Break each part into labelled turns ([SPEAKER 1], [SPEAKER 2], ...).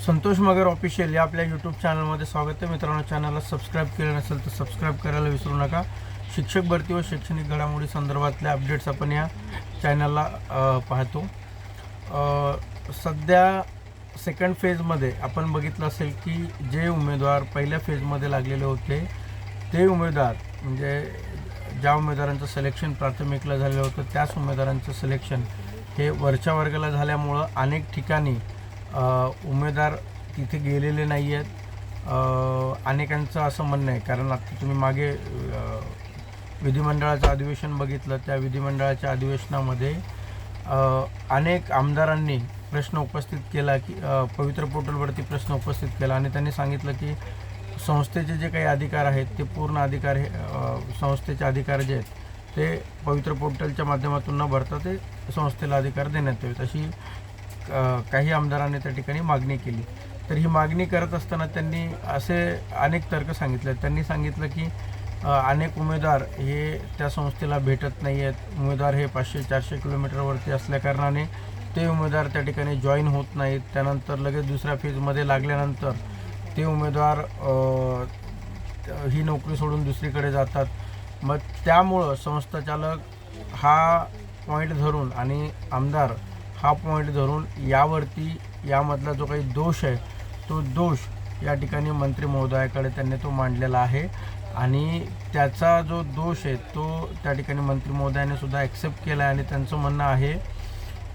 [SPEAKER 1] संतोष मगर official या आपल्या YouTube चॅनलमध्ये स्वागत आहे. मित्रांनो चॅनलला सबस्क्राईब केलं नसेल तर सबस्क्राईब करायला विसरू नका. शिक्षक भरती व शैक्षणिक घडामोडी संदर्भातल्या अपडेट्स आपण या चॅनलला पाहतो. सध्या सेकंड फेजमध्ये आपण बघितलं असेल की जे उमेदवार पहिल्या फेजमध्ये लागलेले होते ते उमेदवार म्हणजे ज्या उमेदवारांचं सिलेक्शन प्राथमिकला झालेलं होतं त्याच उमेदवारांचं सिलेक्शन हे वरच्या वर्गाला झाल्यामुळं अनेक ठिकाणी उमेदवार तिथे गेलेले नाही आहेत अनेकांचं असं म्हणणं आहे. कारण आता तुम्ही मागे विधिमंडळाचं अधिवेशन बघितलं. त्या विधिमंडळाच्या अधिवेशनामध्ये अनेक आमदारांनी प्रश्न उपस्थित केला की पवित्र पोर्टलवरती प्रश्न उपस्थित केला. आणि त्यांनी सांगितलं की संस्थेचे जे काही अधिकार आहेत ते पूर्ण अधिकार हे संस्थेचे अधिकार जे आहेत ते पवित्र पोर्टलच्या माध्यमातून न भरता ते संस्थेला अधिकार देण्यात यावेत. अशी काही आमदारांनी त्या ठिकाणी मागणी केली. तर ही मागणी करत असताना त्यांनी असे अनेक तर्क सांगितले. त्यांनी सांगितलं की अनेक उमेदवार हे त्या संस्थेला भेटत नाही आहेत उमेदवार हे पाचशे चारशे किलोमीटरवरती असल्याकारणाने ते उमेदवार त्या ठिकाणी जॉईन होत नाहीत. त्यानंतर लगेच दुसऱ्या फेजमध्ये लागल्यानंतर ते उमेदवार ही नोकरी सोडून दुसरीकडे जातात. मग त्यामुळं संस्थाचालक हा पॉईंट धरून आणि आमदार हा पॉईंट धरून यावरती यामधला जो काही दोष आहे तो दोष या ठिकाणी मंत्री महोदयाकडे त्यांनी तो मांडलेला आहे. आणि त्याचा जो दोष आहे तो त्या ठिकाणी मंत्री महोदयाने सुद्धा ॲक्सेप्ट केला आहे आणि त्यांचं म्हणणं आहे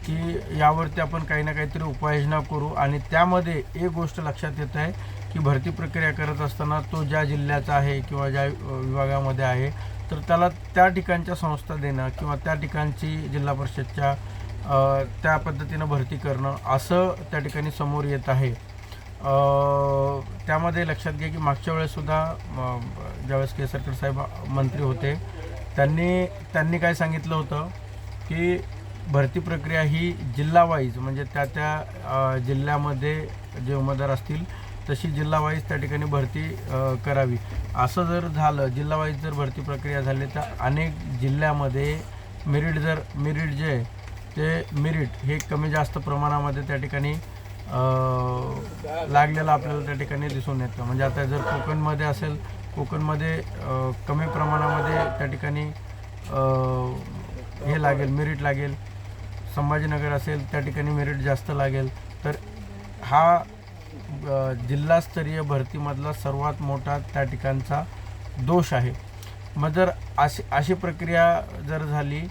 [SPEAKER 1] की यावरती आपण काही ना काहीतरी उपाययोजना करू. आणि त्यामध्ये एक गोष्ट लक्षात येत आहे की भरती प्रक्रिया करत असताना तो ज्या जिल्ह्याचा आहे किंवा ज्या विभागामध्ये आहे तर त्याला त्या ठिकाणच्या संस्था देणं किंवा त्या ठिकाणची जिल्हा परिषदच्या त्या पद्धतीनं भरती करणं असं त्या ठिकाणी समोर येत आहे. त्यामध्ये लक्षात घ्या की मागच्या वेळेससुद्धा ज्यावेळेस केसरकर साहेब मंत्री होते त्यांनी त्यांनी काय सांगितलं होतं की भरती प्रक्रिया ही जिल्हावाईज म्हणजे त्या त्या जिल्ह्यामध्ये जे उमेदवार असतील तशी जिल्हावाईज त्या ठिकाणी भरती करावी. असं जर झालं जिल्हावाईज जर भरती प्रक्रिया झाली तर अनेक जिल्ह्यामध्ये मेरिट जर मेरिट जे आहे ते मिरिट हे कमी जास्त प्रमाणामध्ये त्या ठिकाणी लागलेलं आपल्याला त्या ठिकाणी दिसून येतं. म्हणजे आता जर कोकणमध्ये असेल कोकणमध्ये कमी प्रमाणामध्ये त्या ठिकाणी हे लागेल मिरिट लागेल. संभाजीनगर असेल त्या ठिकाणी मेरिट जास्त लागेल. तर हा जिल्हास्तरीय भरतीमधला सर्वात मोठा त्या ठिकाणचा दोष आहे. मग जर अशी अशी प्रक्रिया जर झाली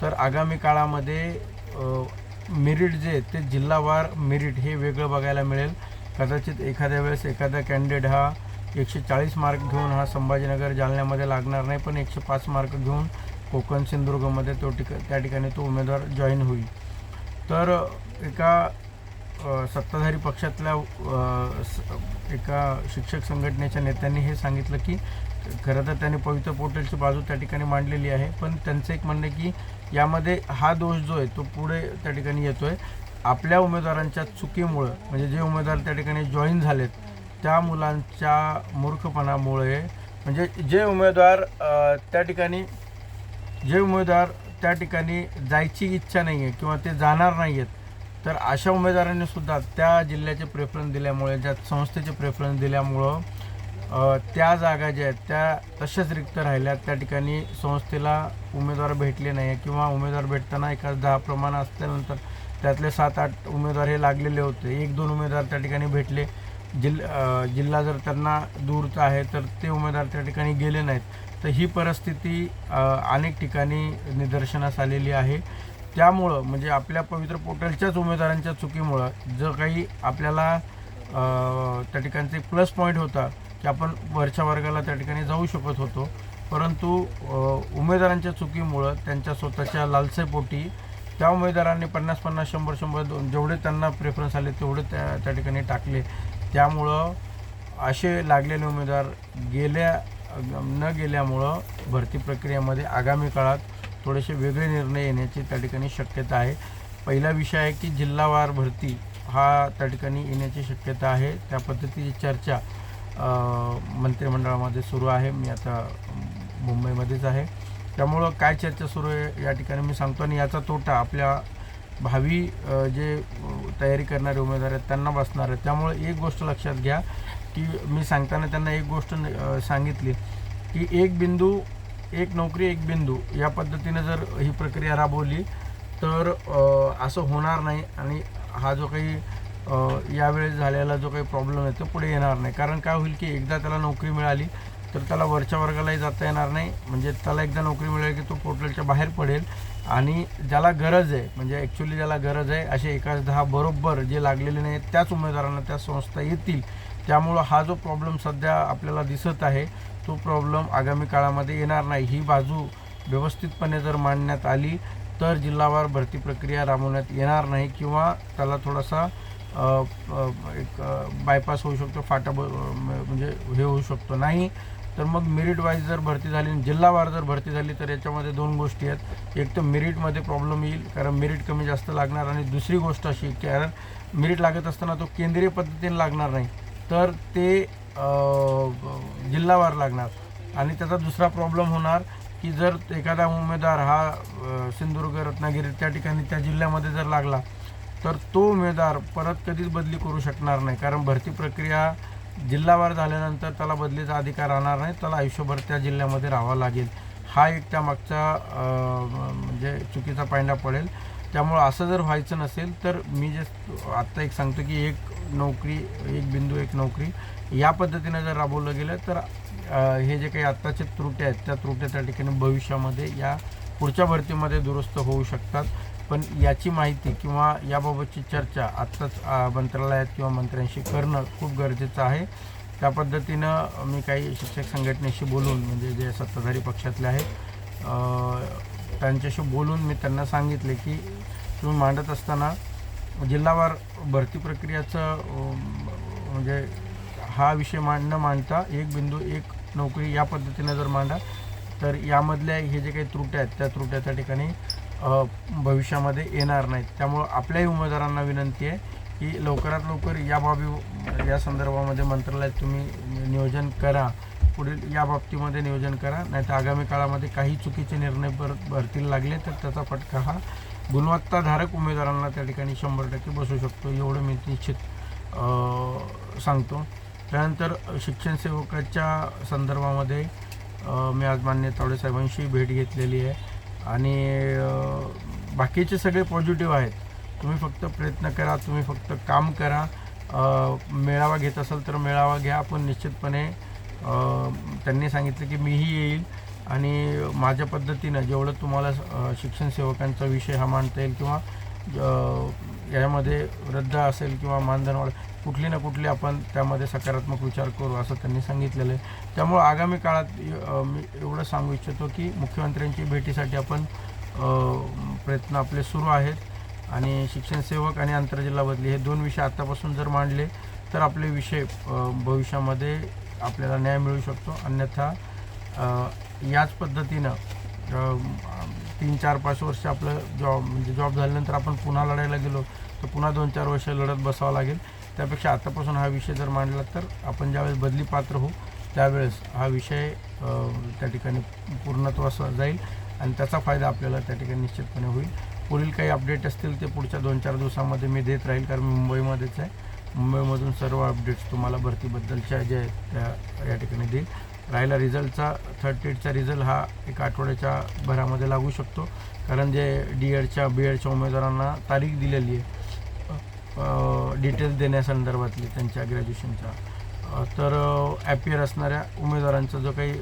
[SPEAKER 1] तर आगामी काळामध्ये मेरिट जे ते जिल्हावार मेरिट हे वेगळं बघायला मिळेल. कदाचित एखाद्या वेळेस एखादा कॅन्डिडेट हा एकशे चाळीस मार्क घेऊन हा संभाजीनगर जालन्यामध्ये लागणार नाही पण एकशे पाच मार्क घेऊन कोकण सिंधुदुर्गमध्ये तो ठिका त्या ठिकाणी तो उमेदवार जॉईन होईल. तर एका सत्ताधारी पक्षातल्या स- एका शिक्षक संघटनेच्या नेत्यांनी हे सांगितलं की खरं तर त्यांनी पवित्र पोर्टलची बाजू त्या ठिकाणी मांडलेली आहे पण त्यांचं एक म्हणणं आहे की यामध्ये हा दोष जो आहे तो पुढे त्या ठिकाणी येतो आहे आपल्या उमेदवारांच्या चुकीमुळं म्हणजे जे उमेदवार त्या ठिकाणी जॉईन झालेत त्या मुलांच्या मूर्खपणामुळे म्हणजे जे उमेदवार त्या ठिकाणी जे उमेदवार त्या ठिकाणी जायची इच्छा नाही आहे किंवा ते जाणार नाही आहेत तर अशा उमेदवारांनी सुद्धा त्या जिल्ह्याचे प्रेफरन्स दिल्यामुळे ज्या संस्थेचे प्रेफरन्स दिल्यामुळं त्या जागा ज्या आहेत त्या तशाच रिक्त राहिल्या त्या ठिकाणी संस्थेला उमेदवार भेटले नाही किंवा उमेदवार भेटताना एका दहा प्रमाण असल्यानंतर त्यातले सात आठ उमेदवार हे लागलेले होते. एक दोन उमेदवार त्या ठिकाणी भेटले. जिल जिल्हा जर त्यांना दूरचा आहे तर ते उमेदवार त्या ठिकाणी गेले नाहीत. तर ही परिस्थिती अनेक ठिकाणी निदर्शनास आलेली आहे. त्यामुळं म्हणजे आपल्या पवित्र पोर्टलच्याच उमेदवारांच्या चुकीमुळं जर काही आपल्याला त्या ठिकाणचा एक प्लस पॉईंट होता की आपण वरच्या वर्गाला त्या ठिकाणी जाऊ शकत होतो. परंतु उमेदवारांच्या चुकीमुळं त्यांच्या स्वतःच्या लालसेपोटी त्या उमेदवारांनी पन्नास पन्नास शंभर शंभर दोन जेवढे त्यांना प्रेफरन्स आले तेवढे त्या त्या ठिकाणी टाकले. त्यामुळं असे लागलेले उमेदवार गेल्या न गेल्यामुळं भरती प्रक्रियेमध्ये आगामी काळात थोडेसे वेगळे निर्णय येण्याची त्या ठिकाणी शक्यता आहे. पहिला विषय आहे की जिल्हावार भरती हा त्या ठिकाणी येण्याची शक्यता आहे. त्या पद्धतीची चर्चा मंत्रिमंडळामध्ये सुरू आहे. मी आता मुंबईमध्येच आहे. त्यामुळं काय चर्चा सुरू आहे या ठिकाणी मी सांगतो आणि याचा तोटा आपल्या भावी जे तयारी करणारे उमेदवार आहेत त्यांना बसणार आहे त्यामुळे एक गोष्ट लक्षात घ्या की मी सांगताना त्यांना एक गोष्ट सांगितली की एक बिंदू एक नोकरी एक बिंदू. या पद्धतीने जर ही प्रक्रिया राबवली तर असं होणार नाही. आणि हा जो काही यावेळेस झालेला जो काही प्रॉब्लेम आहे तो पुढे येणार नाही. कारण काय होईल की एकदा त्याला नोकरी मिळाली तर त्याला वरच्या वर्गालाही जाता येणार नाही. म्हणजे त्याला एकदा नोकरी मिळाली की तो पोर्टलच्या बाहेर पडेल. आणि ज्याला गरज आहे म्हणजे ॲक्च्युली ज्याला गरज आहे असे एकाच दहा बरोबर जे लागलेले नाही त्याच उमेदवारांना त्या संस्था येतील. त्यामुळं हा जो प्रॉब्लेम सध्या आपल्याला दिसत आहे तो प्रॉब्लेम आगामी काळामध्ये येणार नाही. ही बाजू व्यवस्थितपणे जर मांडण्यात आली तर जिल्हावार भरती प्रक्रिया राबवण्यात येणार नाही किंवा त्याला थोडासा एक बायपास होऊ शकतो फाटा ब म्हणजे हे होऊ शकतो. नाही तर मग मेरिट वाईज जर भरती झाली आणि जिल्हावार जर भरती झाली तर याच्यामध्ये दोन गोष्टी आहेत. एक तर मेरिटमध्ये प्रॉब्लेम येईल कारण मेरिट कमी जास्त लागणार आणि दुसरी गोष्ट अशी की कारण मेरिट लागत असताना तो केंद्रीय पद्धतीने लागणार नाही. तर ते जिल्हावार लागणार. आणि त्याचा दुसरा प्रॉब्लेम होणार की जर एखादा उमेदवार हा सिंधुदुर्ग रत्नागिरी त्या ठिकाणी त्या जिल्ह्यामध्ये जर लागला तर तो उमेदवार परत कधीच बदली करू शकणार नाही. कारण भरती प्रक्रिया जिल्हावार झाल्यानंतर त्याला बदलीचा अधिकार राहणार नाही. त्याला आयुष्यभर त्या जिल्ह्यामध्ये राहावं लागेल. हा एक त्यामागचा म्हणजे चुकीचा पायंडा पडेल. त्यामुळं असं जर व्हायचं नसेल तर मी जे आत्ता एक सांगतो की एक नोकरी एक बिंदू एक नोकरी या पद्धतीनं जर राबवलं गेलं तर हे जे काही आत्ताचे त्रुट्या आहेत त्या त्रुट्या त्या ठिकाणी भविष्यामध्ये या पुढच्या भरतीमध्ये दुरुस्त होऊ शकतात. पण याची माहिती किंवा याबाबतची चर्चा आत्ताच मंत्रालयात किंवा मंत्र्यांशी करणं खूप गरजेचं आहे. त्या पद्धतीनं मी काही शिक्षक संघटनेशी बोलून म्हणजे जे सत्ताधारी पक्षातले आहेत त्यांच्याशी बोलून मी त्यांना सांगितले की तुम्ही मांडत असताना जिल्हावार भरती प्रक्रियाचं म्हणजे हा विषय मांड न मांडता एक बिंदू एक नोकरी या पद्धतीने जर मांडा तर यामधल्या हे जे काही त्रुट्या आहेत त्या त्रुट्या त्या ठिकाणी भविष्यामध्ये येणार नाहीत. त्यामुळं आपल्याही उमेदवारांना विनंती आहे की लवकरात लवकर या बाबी या संदर्भामध्ये मंत्रालयात तुम्ही नियोजन करा. पुढील या बाबतीमध्ये नियोजन करा. नाही तर आगामी काळामध्ये काही चुकीचे निर्णय भर भरतील लागले तर त्याचा फटका हा गुणवत्ताधारक उमेदवारांना त्या ठिकाणी शंभर टक्के बसू शकतो एवढं मी निश्चित सांगतो. त्यानंतर शिक्षण सेवकाच्या संदर्भामध्ये मी आज मान्य तावडे साहेबांशी भेट घेतलेली आहे. आणि बाकीचे सगळे पॉझिटिव्ह आहेत. तुम्ही फक्त प्रयत्न करा तुम्ही फक्त काम करा. मेळावा घेत असाल तर मेळावा घ्या पण निश्चितपणे त्यांनी सांगितलं की मीही येईल आणि माझ्या पद्धतीनं जेवढं तुम्हाला शिक्षण सेवकांचा विषय हा मांडता येईल किंवा यामध्ये रद्द असेल किंवा मानधन वाढ कुठली ना कुठली आपण त्यामध्ये सकारात्मक विचार करू असं त्यांनी सांगितलेलं आहे. त्यामुळं आगामी काळात मी एवढं सांगू इच्छितो की मुख्यमंत्र्यांची भेटीसाठी आपण प्रयत्न आपले सुरू आहेत आणि शिक्षण सेवक आणि आंतरजिल्हा बदली हे दोन विषय आत्तापासून जर मांडले तर आपले विषय भविष्यामध्ये आपल्याला न्याय मिळू शकतो. अन्यथा याच पद्धतीनं तीन चार पाच वर्ष आपलं जॉब म्हणजे जॉब झाल्यानंतर आपण पुन्हा लढायला गेलो तर पुन्हा दोन चार वर्ष लढत बसावं लागेल. त्यापेक्षा आतापासून हा विषय जर मांडला तर आपण ज्यावेळेस बदली पात्र होऊ त्यावेळेस हा विषय त्या ठिकाणी पूर्णत्वास जाईल आणि त्याचा फायदा आपल्याला त्या ठिकाणी निश्चितपणे होईल. पुढील काही अपडेट असतील ते पुढच्या दोन चार दिवसामध्ये मी देत राहील कारण मी मुंबईमध्येच आहे. मुंबईमधून सर्व अपडेट्स तुम्हाला भरतीबद्दलच्या ज्या आहेत त्या या ठिकाणी देईल. राहिला रिझल्टचा थर्ड टेटचा रिझल्ट हा एक आठवड्याच्या भरामध्ये लागू शकतो. कारण जे डी एडच्या बी एडच्या उमेदवारांना तारीख दिलेली आहे डिटेल्स देण्यासंदर्भातली त्यांच्या ग्रॅज्युएशनच्या तर ॲपियर असणाऱ्या उमेदवारांचा जो काही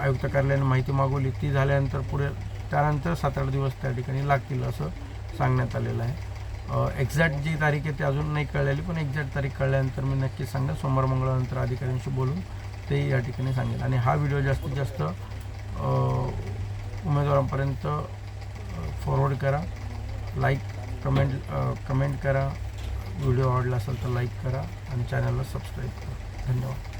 [SPEAKER 1] आयुक्त कार्यालयाने माहिती मागवली ती झाल्यानंतर पुढे त्यानंतर सात आठ दिवस त्या ठिकाणी लागतील असं सांगण्यात आलेलं आहे. एक्झॅक्ट जी तारीख आहे ती अजून नाही कळलेली पण एक्झॅक्ट तारीख कळल्यानंतर मी नक्की सांगा सोमवार मंगळानंतर अधिकाऱ्यांशी बोलून ते या ठिकाणी सांगेल. आणि हा व्हिडिओ जास्तीत जास्त उमेदवारांपर्यंत फॉरवर्ड करा. लाईक कमेंट कमेंट करा. व्हिडिओ आवडला असेल तर लाईक करा आणि चॅनलला सबस्क्राईब करा. धन्यवाद.